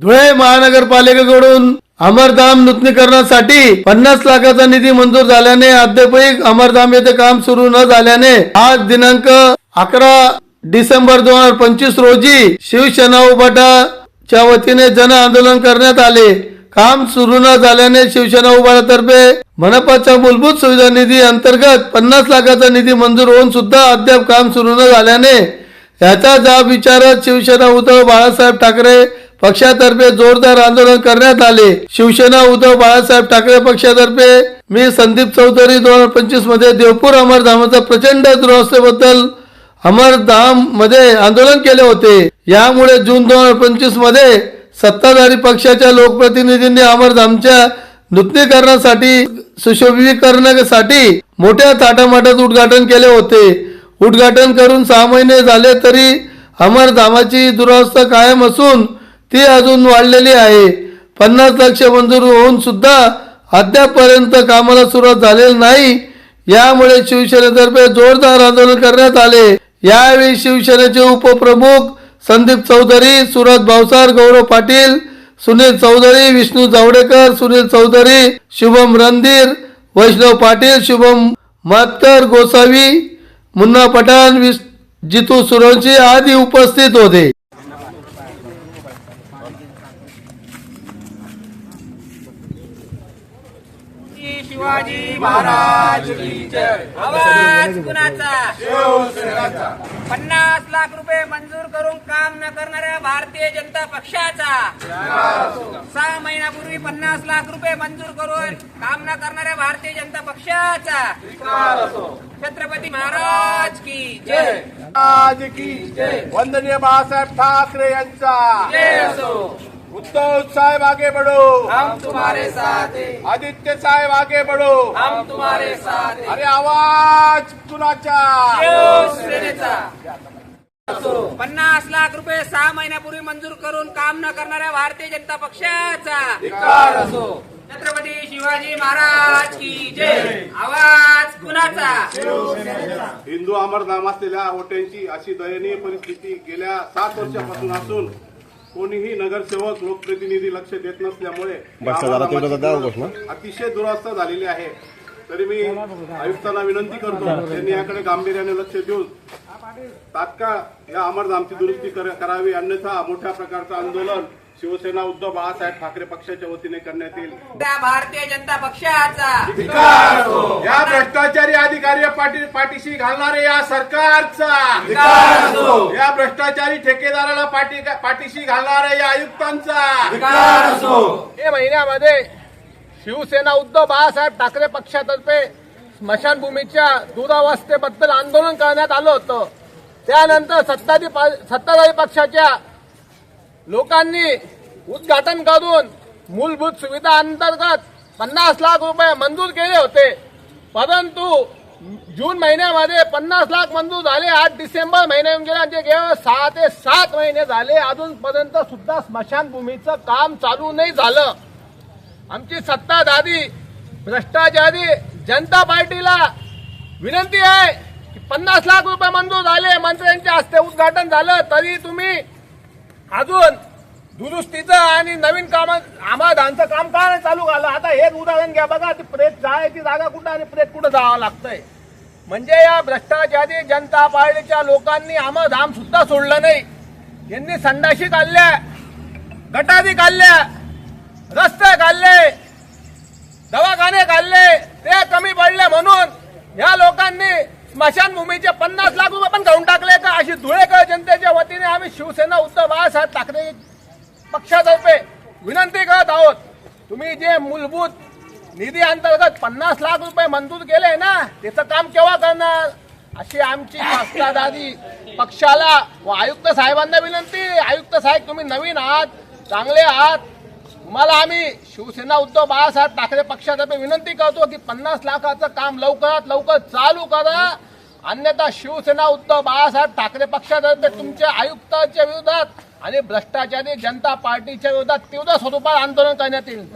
धुळे महानगरपालिकेकडून अमरधाम नूतनीकरणासाठी पन्नास लाखाचा निधी मंजूर झाल्याने अद्यापही अमरधाम येथे काम सुरू न झाल्याने आज दिनांक अकरा डिसेंबर दोन हजार पंचवीस रोजी शिवसेना उभाटाच्या वतीने जन आंदोलन करण्यात आले. काम सुरू न झाल्याने शिवसेना उभाटातर्फे मनपाच्या मूलभूत सुविधा निधी अंतर्गत पन्नास लाखाचा निधी मंजूर होऊन सुद्धा अद्याप काम सुरू न झाल्याने याचा जाब विचारत शिवसेना उद्धव बाळासाहेब ठाकरे पक्षातर्फे जोरदार आंदोलन करण्यात आले. शिवसेना उद्धव बाळासाहेब ठाकरे पक्षातर्फे मी संदीप चौधरी दोन हजार पंचवीसमध्ये देवपूर अमरधामाचा प्रचंड दुरवस्थेबद्दल अमरधाममध्ये आंदोलन केले होते. यामुळे जून दोन हजार पंचवीसमध्ये सत्ताधारी पक्षाच्या लोकप्रतिनिधींनी अमरधामच्या नूतनीकरणासाठी सुशोभीकरणासाठी मोठ्या थाटामाटात उद्घाटन केले होते. उद्घाटन करून सहा महिने झाले तरी अमरधामाची दुरावस्था कायम असून ती अजून वाढलेली आहे. पन्नास लक्ष मंजूर होऊन सुद्धा अद्यापपर्यंत कामाला सुरुवात झालेली नाही. यामुळे शिवसेनेतर्फे जोरदार आंदोलन करण्यात आले. यावेळी शिवसेनेचे उपप्रमुख संदीप चौधरी सुरत भावसार गौरव पाटील सुनील चौधरी विष्णू जावडेकर सुनील चौधरी शुभम रणधीर वैष्णव पाटील शुभम मातकर गोसावी मुन्ना पठाण जितू सुरवंशी आदी उपस्थित होते. शिवाजी महाराज की जय. आवाज कुणाचा? पन्नास लाख रुपये मंजूर करून काम न करणाऱ्या भारतीय जनता पक्षाचा. सहा महिन्यापूर्वी पन्नास लाख रुपये मंजूर करून काम न करणाऱ्या भारतीय जनता पक्षाचा. छत्रपती महाराज की जय. आज की वंदनीय बाळासाहेब ठाकरे यांचा. उद्धव साहेब आगे बढ़ो। हम तुम्हारे साथ हैं। आदित्य साहेब आगे बढ़ो। हम तुम्हारे साथ हैं। अरे आवाज कुणाचा? शिवसेनेचा पन्नास लाख रुपये सहा महिन्यापूर्वी मंजूर करून काम न करणाऱ्या भारतीय जनता पक्षाचा छत्रपती शिवाजी महाराज की जय। आवाज कुणाचा? हिंदू अमरनाम असलेल्या होटेलची अशी दयनीय परिस्थिती गेल्या सात वर्षापासून असून कोणीही नगरसेवक लोकप्रतिनिधी लक्ष देत नसल्यामुळे. अतिशय दुरावस्था झालेली आहे तरी मी आयुक्तांना विनंती करतो त्यांनी याकडे गांभीर्याने लक्ष देऊन तात्काळ या अमरधामची दुरुस्ती कर- करावी अन्यथा मोठ्या प्रकारचं आंदोलन शिवसेना उद्धव बाळासाहेब ठाकरे पक्षाच्या वतीने करण्यात येईल. त्या भारतीय जनता पक्षाचा. या भ्रष्टाचारी अधिकारी पाठी पाठीशी घालणारे या सरकारचा. या भ्रष्टाचारी ठेकेदाराला पाठी पाठीशी घालणाऱ्या या आयुक्तांचा. मे महिन्यामध्ये शिवसेना उद्धव बाळासाहेब ठाकरे पक्षातर्फे स्मशानभूमीच्या दुरावस्थेबद्दल आंदोलन करण्यात आलं होतं. त्यानंतर सत्ताधी सत्ताधारी पक्षाच्या लोकांनी उद्घाटन करून मूलभूत सुविधा अंतर्गत पन्नास लाख रुपये मंजूर केले होते. परंतु जून महिन्यामध्ये पन्नास लाख मंजूर झाले. आठ डिसेंबर महिन्या गेले आणि केवळ सहा ते सात महिने झाले. अजूनपर्यंत सुद्धा स्मशानभूमीचं काम चालू नाही झालं. आमची सत्ताधारी भ्रष्टाचारी जनता पार्टीला विनंती आहे की पन्नास लाख रुपये मंजूर झाले. मंत्र्यांच्या हस्ते उद्घाटन झालं. तरी तुम्ही अजून दुरुस्तीचं आणि नवीन काम आमाधानचं काम का नाही चालू झालं? आता हेच उदाहरण घ्या बघा ती प्रेत जायची जागा कुठं आणि प्रेत कुठं जावं लागतंय? म्हणजे या भ्रष्टाचारी जनता पार्टीच्या लोकांनी आमाधाम सुद्धा सोडलं नाही. यांनी संडाशी काढल्या गटारी काढल्या रस्ते काढले दवाखाने काढले ते कमी पडले. स्मशानभूमीचे पन्नास लाख रुपये पण घेऊन टाकले का? अशी धुळेकर जनतेच्या वतीने आम्ही शिवसेना उद्धव बाळासाहेब ठाकरे पक्षातर्फे विनंती करत आहोत. तुम्ही जे मूलभूत निधी अंतर्गत पन्नास लाख रुपये मंजूर केले ना त्याचं काम केव्हा करणार? अशी आमची सत्ताधारी पक्षाला व आयुक्त साहेबांना विनंती. आयुक्त साहेब तुम्ही नवीन आहात चांगले आहात. तुम्हाला आम्ही शिवसेना उद्धव बाळासाहेब ठाकरे पक्षातर्फे विनंती करतो की पन्नास लाखाचं काम लवकरात लवकर चालू करा. अन्यथा शिवसेना उद्धव बाळासाहेब ठाकरे पक्षातर्फे तुमच्या आयुक्ताच्या विरोधात आणि भ्रष्टाचारी जनता पार्टीच्या विरोधात तीव्र स्वरूपात आंदोलन करण्यात येईल.